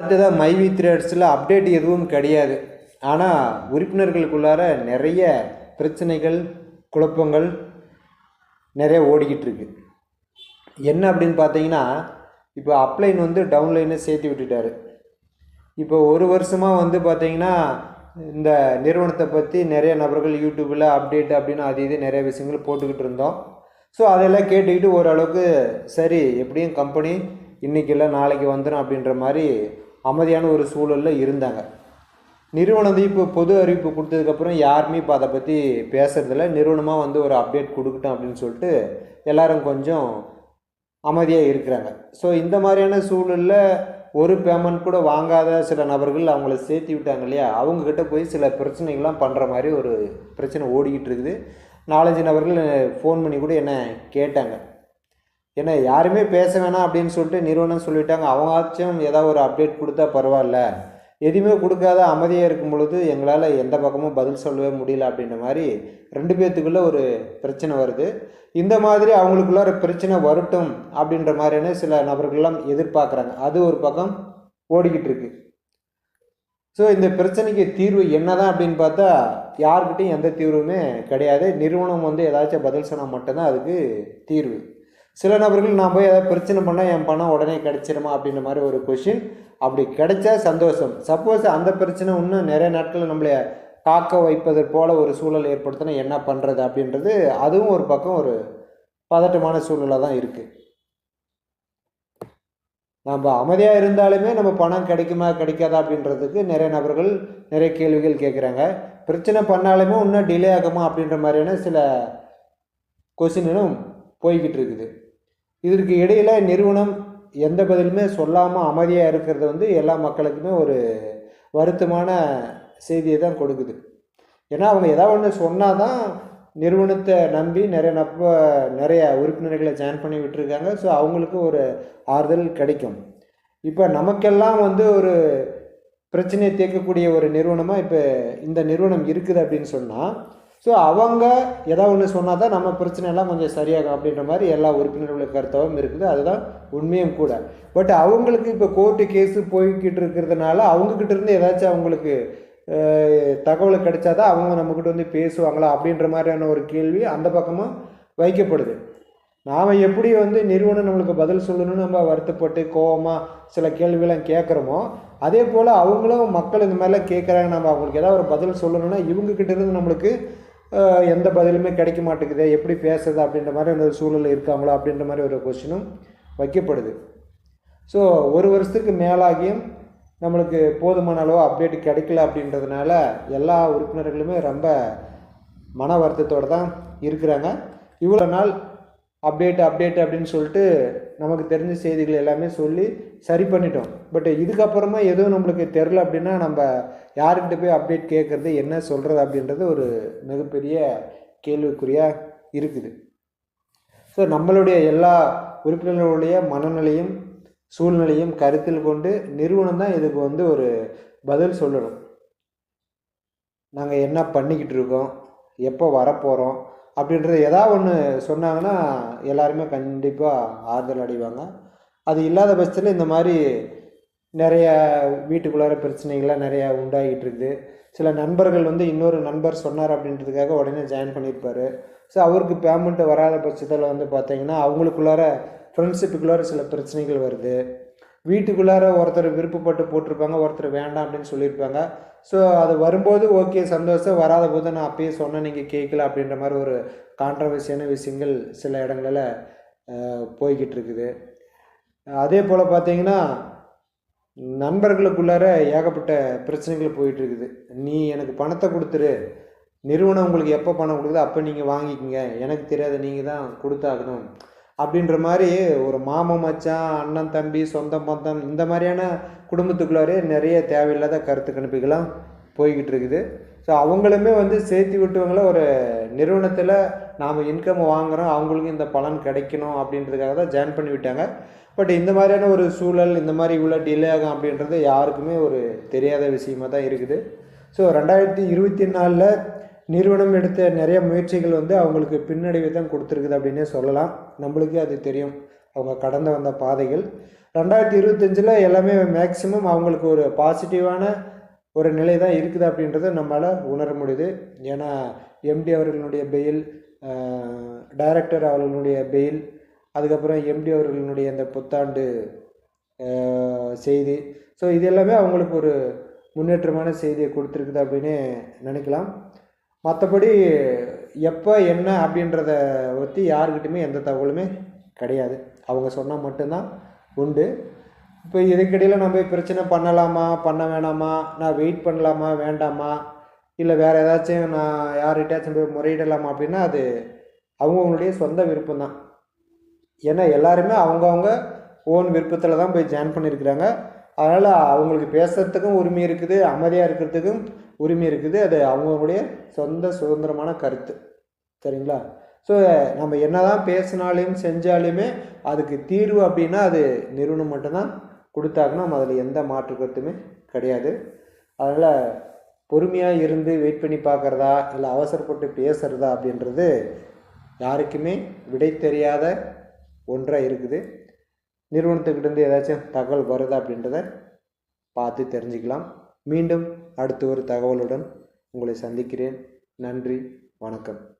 அடுத்ததாக மைவி த்ரெட்ஸில் அப்டேட் எதுவும் கிடையாது. ஆனால் உறுப்பினர்களுக்குள்ளார நிறைய பிரச்சனைகள் குழப்பங்கள் நிறைய ஓடிக்கிட்டு இருக்கு. என்ன அப்படின்னு பார்த்தீங்கன்னா இப்போ அப்ளைன் வந்து டவுன்லைனை சேர்த்து விட்டுட்டாரு. இப்போ ஒரு வருஷமாக வந்து பார்த்தீங்கன்னா இந்த நிறுவனத்தை பற்றி நிறைய நபர்கள் யூடியூப்பில் அப்டேட் அப்படின்னு அது இது நிறைய விஷயங்கள் போட்டுக்கிட்டு இருந்தோம். ஸோ அதெல்லாம் கேட்டுக்கிட்டு ஓரளவுக்கு சரி எப்படியும் கம்பெனி இன்றைக்கி இல்லை நாளைக்கு வந்துடும் அப்படின்ற மாதிரி அமைதியான ஒரு சூழலில் இருந்தாங்க. நிறுவனம் இப்போ பொது அறிவிப்பு கொடுத்ததுக்கப்புறம் யாருமே இப்போ அதை பற்றி பேசுறதில்ல. நிறுவனமாக வந்து ஒரு அப்டேட் கொடுக்கட்டும் அப்படின்னு சொல்லிட்டு எல்லாரும் கொஞ்சம் அமைதியாக இருக்கிறாங்க. ஸோ இந்த மாதிரியான சூழலில் ஒரு பேமெண்ட் கூட வாங்காத சில நபர்கள் அவங்கள சேர்த்து விட்டாங்க இல்லையா? அவங்கக்கிட்ட போய் சில பிரச்சனைகள்லாம் பண்ணுற மாதிரி ஒரு பிரச்சனை ஓடிக்கிட்டு இருக்குது. நாலஞ்சு நபர்கள் ஃபோன் பண்ணி கூட என்ன கேட்டாங்க. ஏன்னா யாருமே பேச வேணாம் அப்படின்னு சொல்லிட்டு நிறுவனம் சொல்லிட்டாங்க. அவங்காச்சும் ஏதாவது ஒரு அப்டேட் கொடுத்தா பரவாயில்ல. எதுவுமே கொடுக்காத அமைதியாக இருக்கும் பொழுது எங்களால் எந்த பக்கமும் பதில் சொல்லவே முடியல அப்படின்ற மாதிரி ரெண்டு பேர்த்துக்குள்ளே ஒரு பிரச்சனை வருது. இந்த மாதிரி அவங்களுக்குள்ளார பிரச்சனை வரட்டும் அப்படின்ற மாதிரியான சில நபர்கள்லாம் எதிர்பார்க்குறாங்க. அது ஒரு பக்கம் ஓடிக்கிட்டு இருக்கு. ஸோ இந்த பிரச்சனைக்கு தீர்வு என்னதான் அப்படின்னு பார்த்தா யாருக்கிட்டையும் எந்த தீர்வுமே கிடையாது. நிறுவனம் வந்து ஏதாச்சும் பதில் சொன்னால் மட்டும்தான் அதுக்கு தீர்வு. சில நபர்கள் நான் போய் ஏதாவது பிரச்சனை பண்ணால் என் பணம் உடனே கிடச்சிருமா அப்படின்ற மாதிரி ஒரு கொஷின் அப்படி கிடைச்சா சந்தோஷம். சப்போஸ் அந்த பிரச்சனை இன்னும் நிறைய நாட்கள் நம்மளை காக்க வைப்பது போல் ஒரு சூழல் ஏற்படுத்தினா என்ன பண்ணுறது அப்படின்றது அதுவும் ஒரு பக்கம் ஒரு பதட்டமான சூழ்நிலை தான் இருக்குது நம்ம அமைதியாக இருந்தாலுமே நம்ம பணம் கிடைக்குமா கிடைக்காதா அப்படின்றதுக்கு நிறைய நபர்கள் நிறைய கேள்விகள் கேட்குறாங்க பிரச்சனை பண்ணாலுமே இன்னும் டிலே ஆகுமா அப்படின்ற மாதிரியான சில கொஸ்டினும் போய்கிட்டு இருக்குது. இதற்கு இடையில் நிறுவனம் எந்த பதிலுமே சொல்லாமல் அமைதியாக இருக்கிறது வந்து எல்லா மக்களுக்குமே ஒரு வருத்தமான செய்தியை தான் கொடுக்குது. ஏன்னா அவங்க ஏதாவது ஒன்று சொன்னால் தான் நிறுவனத்தை நம்பி நிறைய நப்ப நிறைய உறுப்பினர்களை ஜாயின் பண்ணி விட்டுருக்காங்க. ஸோ அவங்களுக்கு ஒரு ஆறுதல் கிடைக்கும். இப்போ நமக்கெல்லாம் வந்து ஒரு பிரச்சனையை தீர்க்கக்கூடிய ஒரு நிறுவனமாக இப்போ இந்த நிறுவனம் இருக்குது அப்படின்னு சொன்னால் ஸோ அவங்க ஏதாவது ஒன்று சொன்னால் தான் நம்ம பிரச்சனையெல்லாம் கொஞ்சம் சரியாகும் அப்படின்ற மாதிரி எல்லா உறுப்பினர்களுக்கு கருத்தவும் இருக்குது. அதுதான் உண்மையும் கூட. பட் அவங்களுக்கு இப்போ கோர்ட்டு கேஸு போய்கிட்டு இருக்கிறதுனால அவங்கக்கிட்ட இருந்து ஏதாச்சும் அவங்களுக்கு தகவல் கிடைச்சாதான் அவங்க நம்மக்கிட்ட வந்து பேசுவாங்களா அப்படின்ற மாதிரியான ஒரு கேள்வி அந்த பக்கமும் வைக்கப்படுது. நாம் எப்படி வந்து நிறுவனம் நம்மளுக்கு பதில் சொல்லணும்னு நம்ம வருத்தப்பட்டு கோவமாக சில கேள்விலாம் கேட்குறோமோ அதே போல் அவங்களும் மக்கள் இந்த மாதிரிலாம் கேட்குறாங்க. நம்ம அவங்களுக்கு ஏதாவது ஒரு பதில் சொல்லணும்னா இவங்கக்கிட்ட இருந்து நம்மளுக்கு எந்த பதிலுமே கிடைக்க மாட்டேங்குது எப்படி பேசுறது அப்படின்ற மாதிரி அந்த சூழல் இருக்காங்களோ அப்படின்ற மாதிரி ஒரு கொஸ்டினும் வைக்கப்படுது. ஸோ ஒரு வருஷத்துக்கு மேலாகியும் நம்மளுக்கு போதுமான அளவு அப்டேட் கிடைக்கல அப்படின்றதுனால எல்லா உறுப்பினர்களுமே ரொம்ப மன வருத்தத்தோடு தான் இருக்கிறாங்க. இவ்வளோ நாள் அப்டேட் அப்டேட் அப்படின்னு சொல்லிட்டு நமக்கு தெரிஞ்ச செய்திகள் எல்லாமே சொல்லி சரி பண்ணிட்டோம். பட் இதுக்கப்புறமா எதுவும் நம்மளுக்கு தெரில அப்படின்னா நம்ம யாருக்கிட்ட போய் அப்டேட் கேட்குறது என்ன சொல்கிறது அப்படின்றது ஒரு மிகப்பெரிய கேள்விக்குறியாக இருக்குது. ஸோ நம்மளுடைய எல்லா உறுப்பினர்களுடைய மனநிலையும் சூழ்நிலையும் கருத்தில் கொண்டு நிறுவனம் தான் இதுக்கு வந்து ஒரு பதில் சொல்லணும். நாங்கள் என்ன பண்ணிக்கிட்டு இருக்கோம் எப்போ வரப்போகிறோம் அப்படின்றது எதா ஒன்று சொன்னாங்கன்னா எல்லாருமே கண்டிப்பாக ஆறுதல் அடைவாங்க. அது இல்லாத பட்சத்தில் இந்த மாதிரி நிறைய வீட்டுக்குள்ளார பிரச்சனைகள்லாம் நிறையா உண்டாகிட்டு இருக்குது சில நண்பர்கள் வந்து இன்னொரு நண்பர் சொன்னார் அப்படின்றதுக்காக உடனே ஜாயின் பண்ணியிருப்பார். ஸோ அவருக்கு பேமெண்ட்டு வராத பட்சத்தில் வந்து பார்த்திங்கன்னா அவங்களுக்குள்ளார ஃப்ரெண்ட்ஷிப்புக்குள்ளார சில பிரச்சனைகள் வருது. வீட்டுக்குள்ளார ஒருத்தர் விருப்பப்பட்டு போட்டிருப்பாங்க ஒருத்தர் வேண்டாம் அப்படின்னு சொல்லியிருப்பாங்க. ஸோ அது வரும்போது ஓகே சந்தோஷம் வராத போது நான் அப்பயே சொன்னேன் நீங்கள் கேட்கல அப்படின்ற மாதிரி ஒரு கான்ட்ரவர்சியான விஷயங்கள் சில இடங்களில் போய்கிட்டு இருக்குது அதே போல் பார்த்தீங்கன்னா நண்பர்களுக்குள்ளார ஏகப்பட்ட பிரச்சனைகள் போயிட்டுருக்குது. நீ எனக்கு பணத்தை கொடுத்துரு. நிறுவனம் உங்களுக்கு எப்போ பணம் கொடுக்குதோ அப்போ நீங்கள் வாங்கிக்கோங்க. எனக்கு தெரியாது நீங்கள் தான் கொடுத்தாகணும். அப்படின்ற மாதிரி ஒரு மாமன் மச்சான் அண்ணன் தம்பி சொந்த பந்தம் இந்த மாதிரியான குடும்பத்துக்குள்ளாரே நிறைய தேவையில்லாத கருத்து கணிப்புகள்லாம் போய்கிட்டு இருக்குது. ஸோ அவங்களுமே வந்து சேர்த்து விட்டவங்கள ஒரு நிறுவனத்தில் நாம் இன்கம் வாங்குகிறோம் அவங்களுக்கும் இந்த பலன் கிடைக்கணும் அப்படின்றதுக்காக தான் ஜாயின் பண்ணி விட்டாங்க. பட் இந்த மாதிரியான ஒரு சூழல் இந்த மாதிரி இவ்வளோ டிலே ஆகும் அப்படின்றது யாருக்குமே ஒரு தெரியாத விஷயமாக தான் இருக்குது. ஸோ ரெண்டாயிரத்தி இருபத்தி நாலில் நிறுவனம் எடுத்த நிறைய முயற்சிகள் வந்து அவங்களுக்கு பின்னடைவை தான் கொடுத்துருக்குது அப்படின்னே சொல்லலாம். நம்மளுக்கே அது தெரியும். அவங்க கடந்து வந்த பாதைகள். ரெண்டாயிரத்தி இருபத்தஞ்சில் எல்லாமே மேக்சிமம் அவங்களுக்கு ஒரு பாசிட்டிவான ஒரு நிலை தான் இருக்குது அப்படின்றத நம்மளால் உணர முடியுது. ஏன்னா எம்டி அவர்களுடைய பெயில் டைரக்டர் அவர்களுடைய பெயில் அதுக்கப்புறம் எம்டி அவர்களுடைய இந்த புத்தாண்டு செய்தி. ஸோ இது எல்லாமே அவங்களுக்கு ஒரு முன்னேற்றமான செய்தியை கொடுத்துருக்குது அப்படின்னு நினைக்கலாம். மற்றபடி எப்போ என்ன அப்படின்றத பற்றி யாருக்கிட்டையுமே எந்த தகவலுமே கிடையாது. அவங்க சொன்னால் மட்டும்தான் உண்டு. இப்போ இதுக்கிடையில் நம்ம பிரச்சனை பண்ணலாமா பண்ண வேணாமா நான் வெயிட் பண்ணலாமா வேண்டாமா இல்லை வேறு ஏதாச்சும் நான் யார்கிட்டயாச்சும் போய் முறையிடலாமா அப்படின்னா அது அவங்கவுங்களுடைய சொந்த விருப்பம் தான் ஏன்னா எல்லாருமே அவங்கவுங்க ஓன் விருப்பத்தில் தான் போய் ஜாயின் பண்ணியிருக்கிறாங்க. அதனால் அவங்களுக்கு பேசுகிறதுக்கும் உரிமை இருக்குது அமைதியாக இருக்கிறதுக்கும் உரிமை இருக்குது. அது அவங்களுடைய சொந்த சுதந்திரமான கருத்து. சரிங்களா? ஸோ நம்ம என்ன தான் பேசினாலையும் செஞ்சாலுமே அதுக்கு தீர்வு அப்படின்னா அது நிறுவனம் மட்டும்தான் கொடுத்தாங்கன்னா நம்ம அதில் எந்த மாற்று கருத்துமே கிடையாது. அதனால் பொறுமையாக இருந்து வெயிட் பண்ணி பார்க்குறதா இல்லை அவசரப்பட்டு பேசுகிறதா அப்படின்றது யாருக்குமே விடை தெரியாத ஒன்றாக இருக்குது. நிறுவனத்துக்கிட்டேருந்து ஏதாச்சும் தகவல் வருதா அப்படின்றத பார்த்து தெரிஞ்சுக்கலாம். மீண்டும் அடுத்த ஒரு தகவலுடன் உங்களை சந்திக்கிறேன். நன்றி வணக்கம்.